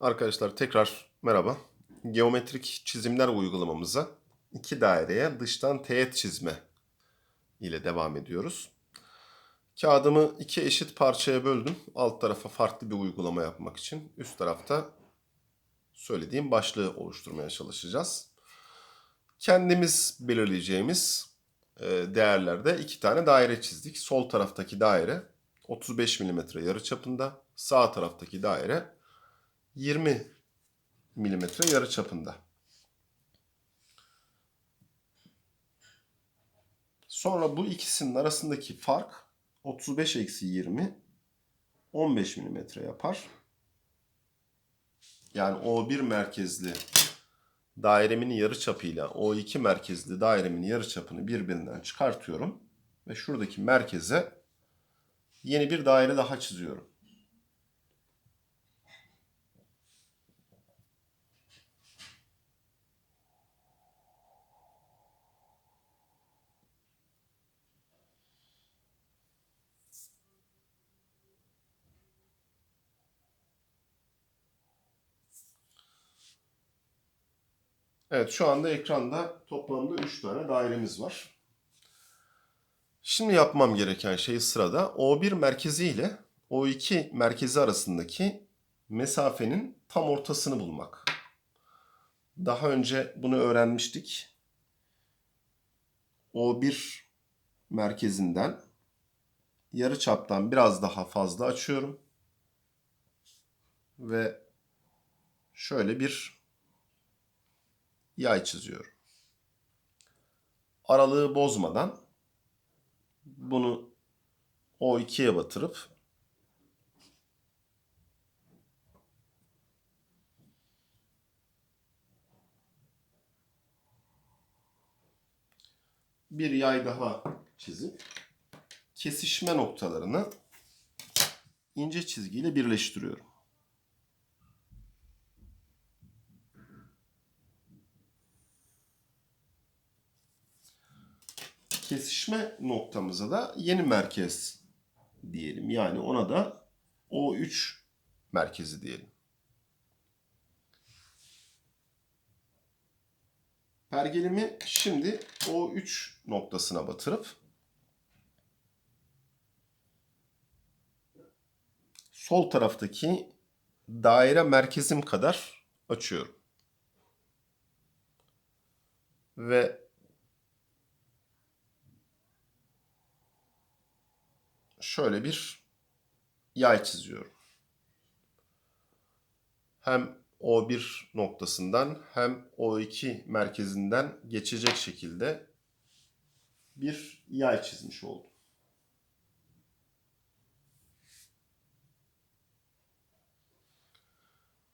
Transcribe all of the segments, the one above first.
Arkadaşlar tekrar merhaba. Geometrik çizimler uygulamamıza iki daireye dıştan teğet çizme ile devam ediyoruz. Kağıdımı iki eşit parçaya böldüm. Alt tarafa farklı bir uygulama yapmak için. Üst tarafta söylediğim başlığı oluşturmaya çalışacağız. Kendimiz belirleyeceğimiz e, değerlerde iki tane daire çizdik. Sol taraftaki daire 35 mm yarıçapında, sağ taraftaki daire 20 milimetre yarı çapında. Sonra bu ikisinin arasındaki fark 35 eksi 20 15 milimetre yapar. Yani O1 merkezli dairemin yarı çapıyla O2 merkezli dairemin yarı çapını birbirinden çıkartıyorum. Ve şuradaki merkeze yeni bir daire daha çiziyorum. Evet şu anda ekranda toplamda 3 tane dairemiz var. Şimdi yapmam gereken şey sırada O1 merkezi ile O2 merkezi arasındaki mesafenin tam ortasını bulmak. Daha önce bunu öğrenmiştik. O1 merkezinden yarı çaptan biraz daha fazla açıyorum. Ve şöyle bir yay çiziyorum. Aralığı bozmadan bunu O2'ye batırıp bir yay daha çizip kesişme noktalarını ince çizgiyle birleştiriyorum. Kesişme noktamıza da yeni merkez diyelim. Yani ona da O3 merkezi diyelim. Pergelimi şimdi O3 noktasına batırıp sol taraftaki daire merkezim kadar açıyorum. Ve şöyle bir yay çiziyorum. Hem O1 noktasından hem O2 merkezinden geçecek şekilde bir yay çizmiş oldum.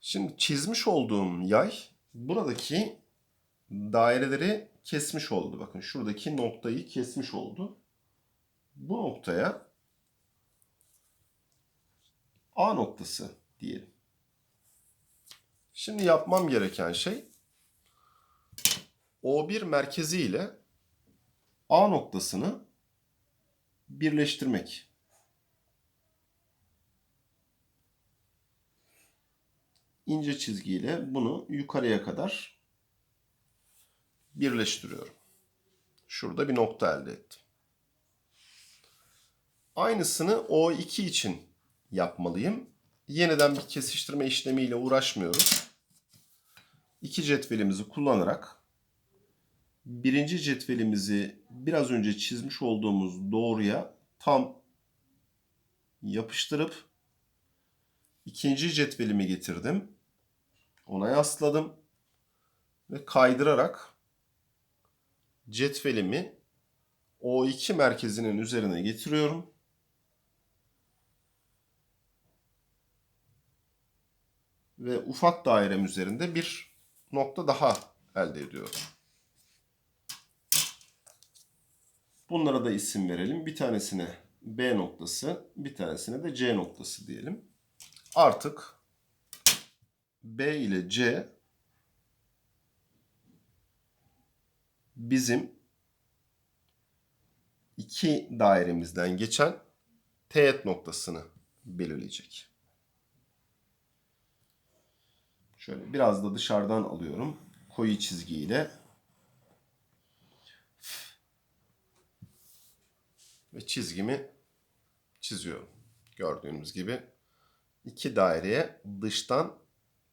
Şimdi çizmiş olduğum yay buradaki daireleri kesmiş oldu. Bakın şuradaki noktayı kesmiş oldu. Bu noktaya A noktası diyelim. Şimdi yapmam gereken şey O1 merkezi ile A noktasını birleştirmek. İnce çizgiyle bunu yukarıya kadar birleştiriyorum. Şurada bir nokta elde ettim. Aynısını O2 için yapmalıyım. Yeniden bir kesiştirme işlemiyle uğraşmıyoruz. İki cetvelimizi kullanarak birinci cetvelimizi biraz önce çizmiş olduğumuz doğruya tam yapıştırıp ikinci cetvelimi getirdim. Ona yasladım ve kaydırarak cetvelimi O2 merkezinin üzerine getiriyorum. Ve ufak dairem üzerinde bir nokta daha elde ediyorum. Bunlara da isim verelim. Bir tanesine B noktası, bir tanesine de C noktası diyelim. Artık B ile C bizim iki dairemizden geçen teğet noktasını belirleyecek. Şöyle biraz da dışarıdan alıyorum. Koyu çizgiyle. Ve çizgimi çiziyorum. Gördüğünüz gibi iki daireye dıştan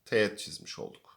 teğet çizmiş olduk.